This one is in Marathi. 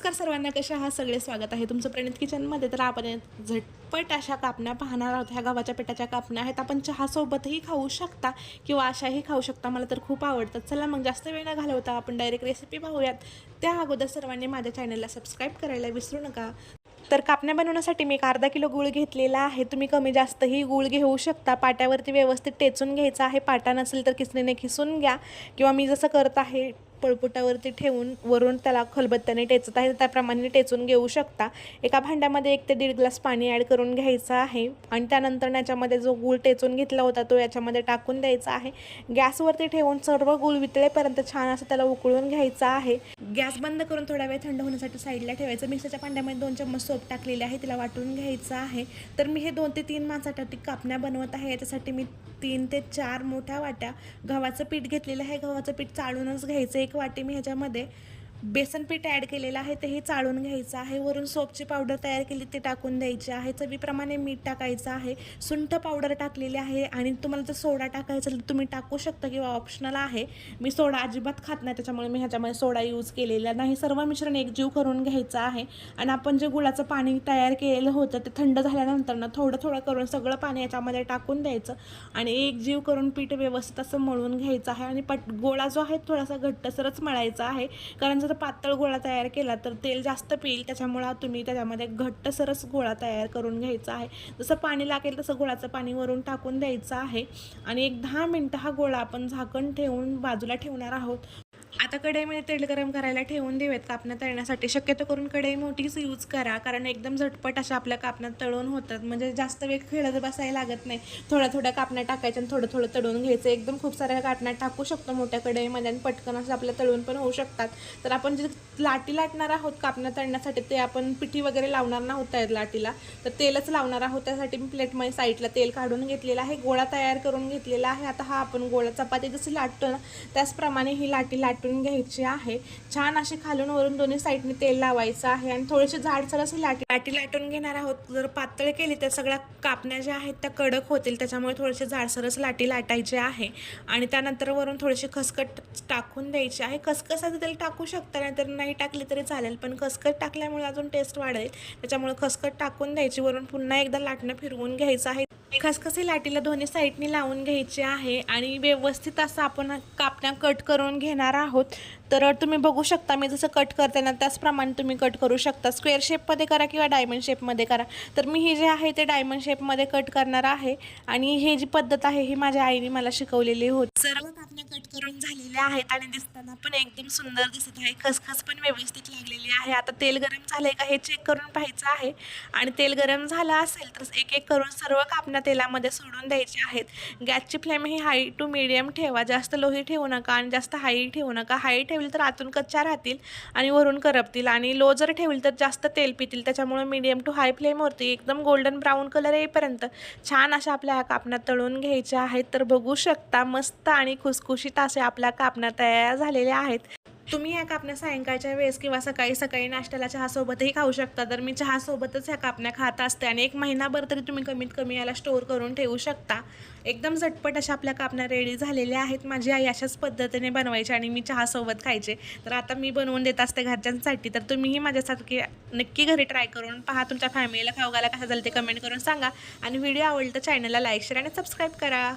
नमस्कार सर्वांना कशा हा सगळे स्वागत आहे तुमचं प्रणित किचनमध्ये. तर आपण एक झटपट अशा कापण्या पाहणार आहोत. ह्या गव्हाच्या पिठाच्या कापण्या आहेत. आपण चहासोबतही खाऊ शकता किंवा अशाही खाऊ शकता. मला तर खूप आवडतात. चला मग जास्त वेळ न घालवता आपण डायरेक्ट रेसिपी पाहूयात. त्या अगोदर सर्वांनी माझ्या चॅनलला सबस्क्राईब करायला विसरू नका. तर कापण्या बनवण्यासाठी मी एक अर्धा किलो गूळ घेतलेला आहे. तुम्ही कमी जास्तही गूळ घेऊ शकता. पाट्यावरती व्यवस्थित टेचून घ्यायचा आहे. पाटा नसेल तर किसणीने खिसून घ्या. किंवा मी जसं करत आहे पळपुटावरती ठेवून वरून त्याला खलबत्त्याने टेचत आहे. त्याप्रमाणे टेचून घेऊ शकता. एका भांड्यामध्ये एक ते दीड ग्लास पाणी ॲड करून घ्यायचं आहे. आणि त्यानंतर याच्यामध्ये जो गूळ टेचून घेतला होता तो याच्यामध्ये टाकून द्यायचा आहे. गॅसवरती ठेवून सर्व गूळ वितळेपर्यंत छान असं त्याला उकळून घ्यायचा आहे. गॅस बंद करून थोडा वेळ थंड होण्यासाठी साईडला ठेवायचं. मिक्सरच्या भांड्यामध्ये दोन चम्मच सोप टाकलेले आहे. तिला वाटून घ्यायचं आहे. तर मी हे दोन ते तीन माणसासाठी कापण्या बनवत आहे. याच्यासाठी मी तीन ते चार मोठ्या वाट्या गव्हाचं पीठ घेतलेलं आहे. गव्हाचं पीठ चाळूनच घ्यायचं. एक वाटी मी ह्याच्यामध्ये बेसन पीठ ॲड केलेलं आहे तेही चाळून घ्यायचं आहे. वरून सोपची पावडर तयार केली ते टाकून द्यायची आहे. चवीप्रमाणे मीठ टाकायचं आहे. सुंठ पावडर टाकलेली आहे आणि तुम्हाला जर सोडा टाकायचा तर तुम्ही टाकू शकता किंवा ऑप्शनल आहे. मी सोडा अजिबात खात नाही त्याच्यामुळे मी ह्याच्यामध्ये सोडा यूज केलेला नाही. सर्व मिश्रण एकजीव करून घ्यायचं आहे. आणि आपण जे गुळाचं पाणी तयार केलेलं होतं ते थंड झाल्यानंतर ना थोडं थोडं करून सगळं पाणी याच्यामध्ये टाकून द्यायचं आणि एकजीव करून पीठ व्यवस्थित असं मळून घ्यायचं आहे. आणि पट गोळा जो आहे थोडासा घट्टसरच मळायचा आहे. कारण जर जर पातळ गोळा तयार केला तर तेल जास्त पिईल त्याच्यामुळं तुम्ही त्याच्यामध्ये घट्टसरस गोळा तयार करून घ्यायचा आहे. जसं पाणी लागेल तसं गोळाचं पाणी वरून टाकून द्यायचं आहे. आणि एक दहा मिनटं हा गोळा आपण झाकण ठेवून बाजूला ठेवणार आहोत. आता कढईमध्ये तेल गरम करायला ठेवून देऊयात. कापण्या तळण्यासाठी शक्यतो करून कढई मोठीच यूज करा. कारण एकदम झटपट अशा आपल्या कापण्यात तळून होतात. म्हणजे जास्त वेळ खेळत बसायला लागत नाही. थोड्या थोड्या कापण्या टाकायच्या आणि थोडं थोडं तळून घ्यायचं. एकदम खूप साऱ्या कापण्यात टाकू शकतो मोठ्या कढईमध्ये आणि पटकन असं आपल्या तळून पण होऊ शकतात. तर आपण जे लाटी लाटणार आहोत कापण्या तळण्यासाठी ते आपण पिठी वगैरे लावणार नव्हत आहेत लाटीला. तर तेलच लावणार आहोत. त्यासाठी मी प्लेटमध्ये साईडला तेल काढून घेतलेलं आहे. गोळा तयार करून घेतलेला आहे. आता हा आपण गोळा चपाती जशी लाटतो ना त्याचप्रमाणे ही लाटी लाटून घ्यायची आहे. छान अशी खालून वरून दोन्ही साईडने तेल लावायचं आहे आणि थोडेसे जाडसर असे लाटी लाटी लाटून घेणार आहोत. जर पातळ केली तर सगळ्या कापण्या ज्या आहेत त्या कडक होतील. त्याच्यामुळे थोडीशी जाडसरच लाटी लाटायची आहे. आणि त्यानंतर वरून थोडेसे खसखट टाकून द्यायची आहे. खसखसाचं तेल टाकू शकता नाहीतर नाही टाकली तरी चालेल. पण खसखट टाकल्यामुळे अजून टेस्ट वाढेल. त्याच्यामुळे खसखट टाकून द्यायची. वरून पुन्हा एकदा लाटणं फिरवून घ्यायचं आहे. खसखसी लाटीला दोन्ही साईडने लावून घ्यायची आहे आणि व्यवस्थित असं आपण कापण्या कट करून घेणार आहोत. तर तुम्ही बघू शकता मी जसं कट करते ना त्याचप्रमाणे तुम्ही कट करू शकता. स्क्वेअर शेपमध्ये करा किंवा डायमंड शेपमध्ये करा. तर मी हे जे आहे ते डायमंड शेपमध्ये कट करणार आहे आणि हे जी पद्धत आहे ही माझ्या आईने मला शिकवलेली होती. सर्व कापण्या कट करून झालेल्या आहेत आणि दिसताना पण एकदम सुंदर दिसत आहे. खसखस पण व्यवस्थित लागलेली आहे. आता तेल गरम झालंय का हे चेक करून पाहायचं आहे. आणि तेल गरम झालं असेल तर एक एक करून सर्व कापण्या तेलामध्ये सोडून द्यायचे आहेत. गॅसची फ्लेम ही हाय टू मिडियम ठेवा. जास्त लोही ठेवू नका आणि जास्त हाई ठेवू नका. हाई ठेवली तर आतून कच्च्या राहतील आणि वरून करपतील आणि लो जर ठेवली तर जास्त तेल पितील. त्याच्यामुळे मिडियम टू हाय फ्लेमवरती एकदम गोल्डन ब्राऊन कलर येईपर्यंत छान अशा आपल्या ह्या कापण्या तळून घ्यायच्या आहेत. तर बघू शकता मस्त आणि खुसखुशीत असे आपल्या कापण्या तयार झालेल्या आहेत. तुम्ही ह्या कापण्या सायंकाळच्या वेळेस किंवा सकाळी सकाळी नाश्त्याला चहासोबतही खाऊ शकता. तर मी चहासोबतच ह्या कापण्या खात असते आणि एक महिनाभर तरी तुम्ही कमीत कमी याला स्टोअर करून ठेवू शकता. एकदम झटपट अशा आपल्या कापण्या रेडी झालेल्या आहेत. माझी आई अशाच पद्धतीने बनवायची आणि मी चहासोबत खायचे. तर आता मी बनवून देत असते घरच्यांसाठी. तर तुम्हीही माझ्यासारखी नक्की घरी ट्राय करून पहा. तुमच्या फॅमिलीला खाऊ घाला. कसं झालं ते कमेंट करून सांगा. आणि व्हिडिओ आवडलं तर चॅनलला लाईक शेअर आणि सबस्क्राईब करा.